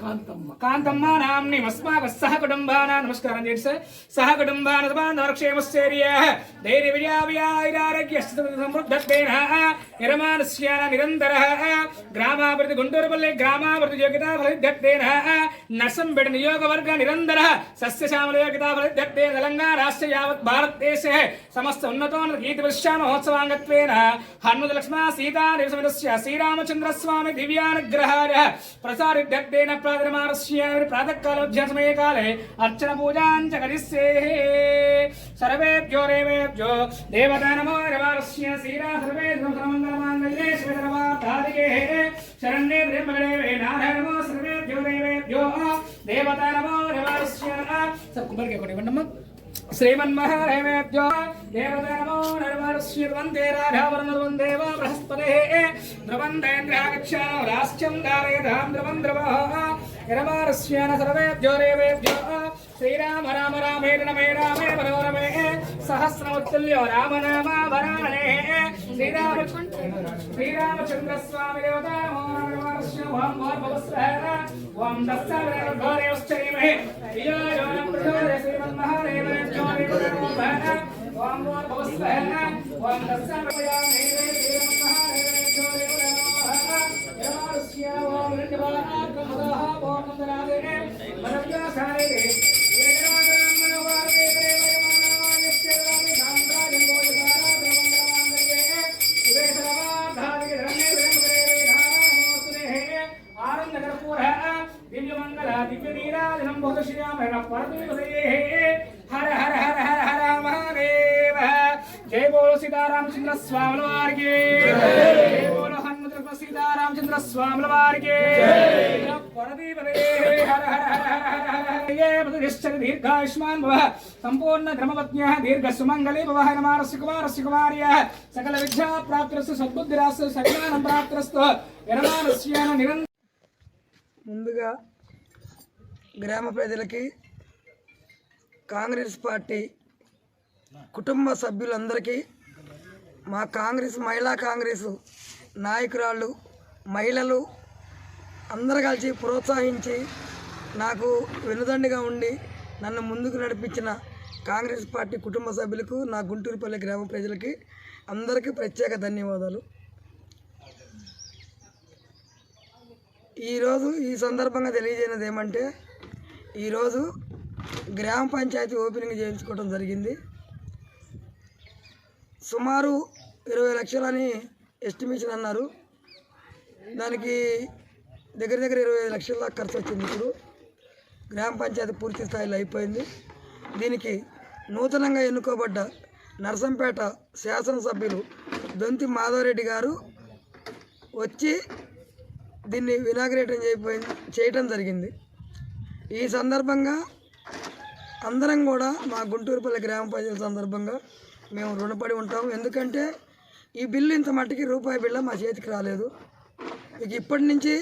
కాంతమ్మ కాంతమ్మ. నామ్ని సహ కుటుంబానా నమస్కారం చేసి సార్. సహ కుటుంబాన సమానక్షేమశ్చర్య ధైర్య విజయ సమృద్ధత్వేన నిరమానస్యాన నిరంతర గ్రామాభివృద్ధి గుంటూరుపల్లి గ్రామాభివృద్ధి యోగ్యతా ఫలితత్వేన నర్సంపేట నియోగవర్గ నిరంతర సస్యశ్యామల యోగ్యతా ఫలితత్వేన తెలంగాణ రాష్ట్ర యావత్ భారతదేశే సమస్త ఉన్నతోన్నత గీత విశ్వ మహోత్సవాంగత్వేన హనుమత లక్ష్మణ సీతా శ్రీరామచంద్ర इंद्रस्वामी दिव्यानुग्रहाय प्रसारिध्यर्थेन प्रादमानस्य प्रातःकालोऽध्यासमये काले अर्चनपूजाञ्च करिष्येः। सर्वेभ्यो देवेभ्यो देवता नमो रवारस्य सीरा सर्वे मङ्गलमाङ्गल्ये श्वेतरवार्तादिकेः शरण्ये ब्रह्मदेवे नारायण नमो सर्वेभ्यो देवेभ्यो देवता नमो। रवारस्य सब कुमार के कोटे नमः श्रीमन्महादेवेभ्यो देवता नमो नर्मर्ष्यन्ते राधावरणर्वन् देव बृहस्पतेः ध्रुवन्तेन्द्रागच्छानो राष्ट्यं धारयतां ध्रुवं ध्रुवः यरमारस्येन सर्वेभ्यो देवेभ्यो श्रीराम राम रामे रमे रामे मनोरमे सहस्रमुत्तुल्यो राम नाम वराणे श्रीराम श्रीरामचन्द्र स्वामी देवता नमो नमः ओम भवस्वः ओम वस्वहन ओम दस्समपयामे श्रीमत्सः नैवेद्यो देवनमः यमारुष्य ओम वृन्दवाः कमदाः ओम मन्दरादेः मनव्यासारे दिव्य मंगल दिव्य नीरा जनम बहुत श्री राम है ना परम हर हर हर సీతారామచంద్ర స్వాముల వారికి. హనుమంతుడు సీతారామచంద్ర స్వాముల వారికి. దీర్ఘాయుష్మాన్ భవ. సంపూర్ణ ధర్మపత్న్య దీర్ఘ సుమంగళే భవ. హనుమానస్సు కుమారస్సు కుమార్య సకల విద్యా ప్రాప్తిరస్తు సద్బుద్ధిరాస్తు సజ్ఞానం ప్రాప్తిరస్తు యనమానస్యాన నిరంతర. ముందుగా గ్రామ ప్రజలకి కాంగ్రెస్ పార్టీ కుటుంబ సభ్యులందరికీ మా కాంగ్రెస్ మహిళా కాంగ్రెస్ నాయకురాళ్ళు మహిళలు అందరు కలిసి ప్రోత్సహించి నాకు వెనుదండిగా ఉండి నన్ను ముందుకు నడిపించిన కాంగ్రెస్ పార్టీ కుటుంబ సభ్యులకు నా గుంటూరుపల్లి గ్రామ ప్రజలకి అందరికీ ప్రత్యేక ధన్యవాదాలు. ఈరోజు ఈ సందర్భంగా తెలియజేయనది ఏమంటే ఈరోజు గ్రామ పంచాయతీ ఓపెనింగ్ చేయించుకోవడం జరిగింది. సుమారు ఇరవై లక్షలని ఎస్టిమేషన్ అన్నారు. దానికి దగ్గర దగ్గర ఇరవై లక్షల దాకా ఖర్చు వచ్చింది ఇప్పుడు. గ్రామ పంచాయతీ పూర్తి స్థాయిలో అయిపోయింది. దీనికి నూతనంగా ఎన్నుకోబడ్డ నర్సంపేట శాసనసభ్యులు దొంతి మాధవరెడ్డి గారు వచ్చి దీన్ని వినాగ్రేటం చేయపోయి చేయటం జరిగింది. ఈ సందర్భంగా అందరం కూడా మా గుంటూరుపల్లి గ్రామ పంచాయతీ సందర్భంగా మేము రుణపడి ఉంటాము ఎందుకంటే ఈ బిల్లు ఇంత మట్టికి రూపాయి బిల్లు మా చేతికి రాలేదు. ఇక ఇప్పటి నుంచి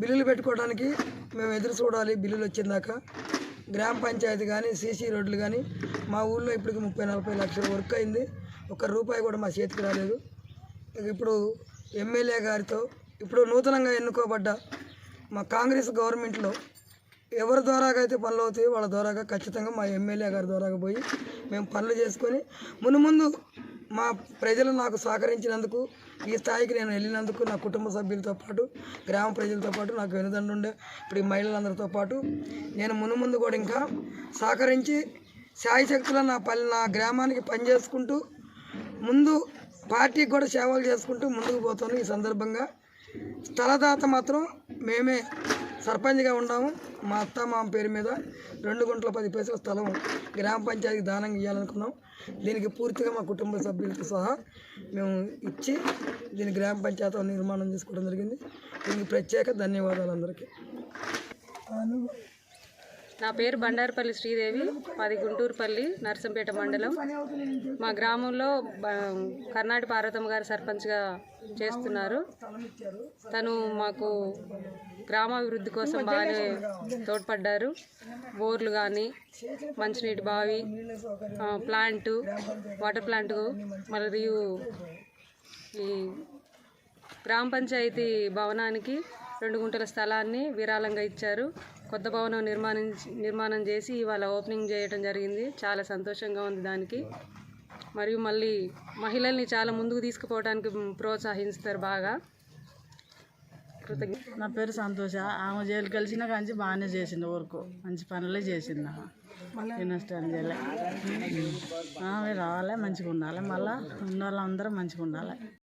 బిల్లులు పెట్టుకోవడానికి మేము ఎదురు చూడాలి బిల్లులు వచ్చిందాక. గ్రామ పంచాయతీ కానీ సీసీ రోడ్లు కానీ మా ఊళ్ళో ఇప్పటికి ముప్పై నలభై లక్షలు వర్క్ అయింది. ఒక్క రూపాయి కూడా మా చేతికి రాలేదు. ఇక ఇప్పుడు ఎమ్మెల్యే గారితో ఇప్పుడు నూతనంగా ఎన్నుకోబడ్డ మా కాంగ్రెస్ గవర్నమెంట్లో ఎవరి ద్వారాగా అయితే పనులు అవుతాయో వాళ్ళ ద్వారాగా ఖచ్చితంగా మా ఎమ్మెల్యే గారి ద్వారాగా పోయి మేము పనులు చేసుకొని మును ముందు మా ప్రజలు నాకు సహకరించినందుకు ఈ స్థాయికి నేను వెళ్ళినందుకు నా కుటుంబ సభ్యులతో పాటు గ్రామ ప్రజలతో పాటు నాకు వెనుదండుండే ఇప్పుడు ఈ మహిళలందరితో పాటు నేను మును ముందు కూడా ఇంకా సహకరించి శాయశక్తుల నా పల్లె నా గ్రామానికి పనిచేసుకుంటూ ముందు పార్టీకి కూడా సేవలు చేసుకుంటూ ముందుకు పోతాను. ఈ సందర్భంగా స్థలదాత మాత్రం మేమే సర్పంచ్గా ఉన్నాము మా అత్త మామ పేరు మీద రెండు గుంటల పది పైసల స్థలం గ్రామ పంచాయతీకి దానం ఇవ్వాలనుకున్నాం దీనికి పూర్తిగా మా కుటుంబ సభ్యులతో సహా మేము ఇచ్చి దీని గ్రామ పంచాయతీ నిర్మాణం చేసుకోవడం జరిగింది. దీనికి ప్రత్యేక ధన్యవాదాలు అందరికీ. నా పేరు బండారపల్లి శ్రీదేవి మాది గుంటూరుపల్లి నర్సంపేట మండలం. మా గ్రామంలో కర్ణాటి పార్వతమ్మ గారు సర్పంచ్గా చేస్తున్నారు. తను మాకు గ్రామాభివృద్ధి కోసం బాగానే తోడ్పడ్డారు. బోర్లు కానీ మంచినీటి బావి ప్లాంటు వాటర్ ప్లాంటు మరియు ఈ గ్రామ పంచాయతీ భవనానికి రెండు గుంటల స్థలాన్ని విరాళంగా ఇచ్చారు. కొత్త భవనం నిర్మాణం నిర్మాణం చేసి ఇవాళ ఓపెనింగ్ చేయడం జరిగింది. చాలా సంతోషంగా ఉంది దానికి. మరియు మళ్ళీ మహిళల్ని చాలా ముందుకు తీసుకుపోవడానికి ప్రోత్సహిస్తారు బాగా. కృతజ్ఞ నా పేరు సంతోష. ఆమె జైలు కలిసిన కాంచి బాగానే చేసింది ఊరుకు. మంచి పనులే చేసింది ఆమె. రావాలి మంచిగా ఉండాలి మళ్ళీ ఉన్న వాళ్ళందరూ మంచిగా ఉండాలి